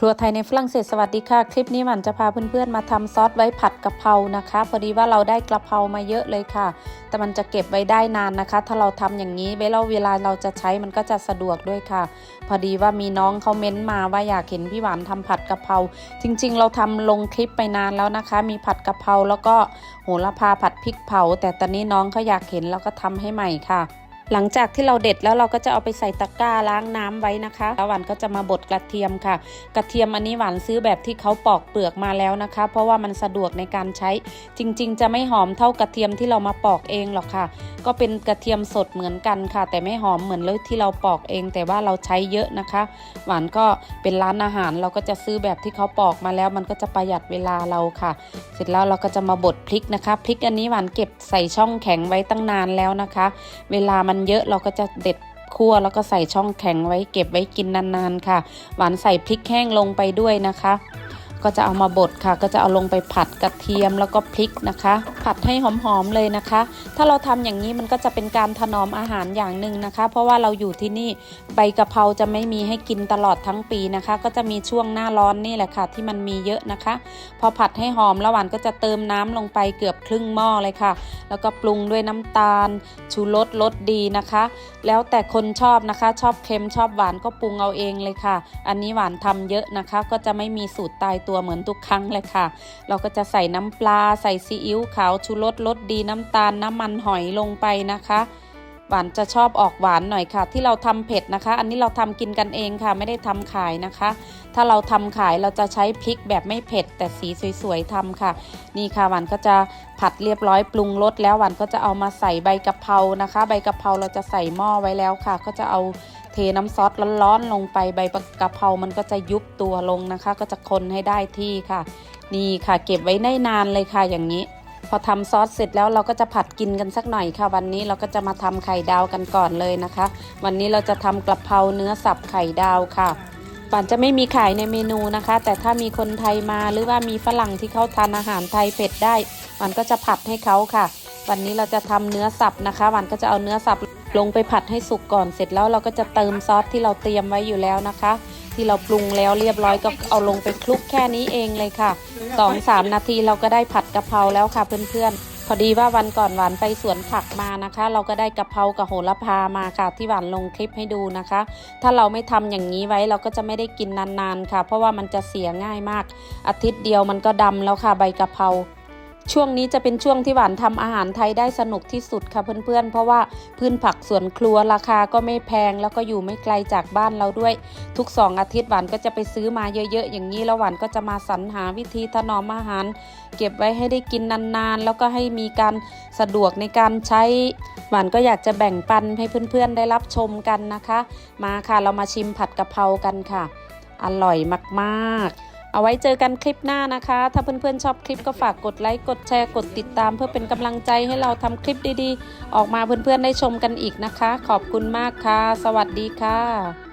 ครัวไทยในฝรั่งเศสสวัสดีค่ะ คลิปนี้หวันจะพาเพื่อนๆมาทำซอสไว้ผัดกะเพรานะคะ พอดีว่าเราได้กะเพรามาเยอะเลยค่ะ แต่มันจะเก็บไว้ได้นานนะคะ ถ้าเราทำอย่างนี้เวลาเวลาเราจะใช้มันก็จะสะดวกด้วยค่ะ พอดีว่ามีน้องเขาเม้นมาว่าอยากเห็นพี่หวานทำผัดกะเพราจริง ๆ เราทำลงคลิปไปนานแล้วนะคะ มีผัดกะเพราแล้วก็โหระพาผัดพริกเผา แต่ตอนนี้น้องเขาอยากเห็นเราก็ทำให้ใหม่ค่ะ หลังจากที่เราเด็ดแล้วเราก็จะเอาไปใส่ตะกร้าล้างน้ำไว้นะคะแล้วหวานก็จะมาบดกระเทียมค่ะ กระเทียมอันนี้หวานซื้อแบบที่เขาปอกเปลือกมาแล้วนะคะ เพราะว่ามันสะดวกในการใช้ จริง ๆ จะไม่หอมเท่ากระเทียมที่เรามาปอกเองหรอกค่ะ ก็เป็นกระเทียมสดเหมือนกันค่ะ แต่ไม่หอมเหมือนเลยที่เราปอกเอง แต่ว่าเราใช้เยอะนะคะ หวานก็เป็นร้านอาหารเราก็จะซื้อแบบที่เขาปอกมาแล้ว มันก็จะประหยัดเวลาเราค่ะ เสร็จแล้วเราก็จะมาบดพริกนะคะพริกอันนี้หวานเก็บใส่ช่องแข็งไว้ตั้งนานแล้วนะคะ เวลามันเยอะเราก็จะเด็ดคั่วแล้วก็ใส่ช่องแข็งไว้เก็บไว้กินนานๆค่ะ หวานใส่พริกแห้งลงไปด้วยนะคะ ก็จะเอามาบดค่ะ ก็จะเอาลงไปผัดกระเทียมแล้วก็พริกนะคะ ผัดให้หอมๆเลยนะคะ ถ้าเราทำอย่างนี้มันก็จะเป็นการถนอมอาหารอย่างหนึ่งนะคะ เพราะว่าเราอยู่ที่นี่ใบกะเพราจะไม่มีให้กินตลอดทั้งปีนะคะ ก็จะมีช่วงหน้าร้อนนี่แหละค่ะ ที่มันมีเยอะนะคะ พอผัดให้หอมแล้วหวานก็จะเติมน้ำลงไปเกือบครึ่งหม้อเลยค่ะ แล้วก็ปรุงด้วยน้ำตาล ชูรสรสดีนะคะ แล้วแต่คนชอบนะคะ ชอบเค็มชอบหวานก็ปรุงเอาเองเลยค่ะ อันนี้หวานทำเยอะนะคะ ก็จะไม่มีสูตรตายตัวเหมือนทุกครั้งเลยค่ะ เราก็จะใส่น้ำปลาใส่ซีอิ๊วขาวชูรสรสดีน้ำตาลน้ำมันหอยลงไปนะคะ หวานจะชอบออกหวานหน่อยค่ะ ที่เราทำเผ็ดนะคะ อันนี้เราทำกินกันเองค่ะ ไม่ได้ทำขายนะคะ ถ้าเราทำขายเราจะใช้พริกแบบไม่เผ็ด แต่สีสวยๆทำค่ะ นี่ค่ะหวานก็จะผัดเรียบร้อยปรุงรสแล้วหวานก็จะเอามาใส่ใบกะเพรานะคะ ใบกะเพราเราจะใส่หม้อไว้แล้วค่ะ ก็จะเอาเทน้ำซอสร้อนๆลงไปใบกะเพรามันก็จะยุบตัวลงนะคะ ก็จะคนให้ได้ที่ค่ะ นี่ค่ะ เก็บไว้ได้นานเลยค่ะอย่างนี้ พอทำซอสเสร็จแล้วเราก็จะผัดกินกันสักหน่อยค่ะ วันนี้เราก็จะมาทำไข่ดาวกันก่อนเลยนะคะ วันนี้เราจะทำกะเพราเนื้อสับไข่ดาวค่ะป่านจะไม่มีขายในเมนูนะคะ แต่ถ้ามีคนไทยมาหรือว่ามีฝรั่งที่เขาทานอาหารไทยเผ็ดได้มันก็จะผัดให้เขาค่ะ วันนี้เราจะทำเนื้อสับนะคะวันก็จะเอาเนื้อสับลงไปผัดให้สุกก่อนเสร็จแล้วเราก็จะเติมซอสที่เราเตรียมไว้อยู่แล้วนะคะ ที่เราปรุงแล้วเรียบร้อยก็เอาลงไปคลุกแค่นี้เองเลยค่ะสองสามนาทีเราก็ได้ผัดกะเพราแล้วค่ะเพื่อนๆ พอดีว่าวันก่อนหวานไปสวนผักมานะคะ เราก็ได้กะเพรากับโหระพามาค่ะที่หวานลงคลิปให้ดูนะคะ ถ้าเราไม่ทำอย่างนี้ไว้เราก็จะไม่ได้กินนานๆค่ะ เพราะว่ามันจะเสียง่ายมาก อาทิตย์เดียวมันก็ดำแล้วค่ะใบกะเพรา ช่วงนี้จะเป็นช่วงที่หวานทำอาหารไทยได้สนุกที่สุดค่ะเพื่อนๆ เพราะว่าพืชผักสวนครัวราคาก็ไม่แพงแล้วก็อยู่ไม่ไกลจากบ้านเราด้วย ทุกสองอาทิตย์หวานก็จะไปซื้อมาเยอะๆ อย่างนี้แล้วหวานก็จะมาสรรหาวิธีถนอมอาหาร เก็บไว้ให้ได้กินนานๆ แล้วก็ให้มีการสะดวกในการใช้หวานก็อยากจะแบ่งปันให้เพื่อนๆได้รับชมกันนะคะ มาค่ะเรามาชิมผัดกะเพรากันค่ะ อร่อยมากๆ เอาไว้เจอกันคลิปหน้านะคะ ถ้าเพื่อนๆชอบคลิปก็ฝากกดไลค์ กดแชร์ กดติดตาม เพื่อเป็นกำลังใจให้เราทำคลิปดีๆ ออกมาเพื่อนๆได้ชมกันอีกนะคะ ขอบคุณมากค่ะ สวัสดีค่ะ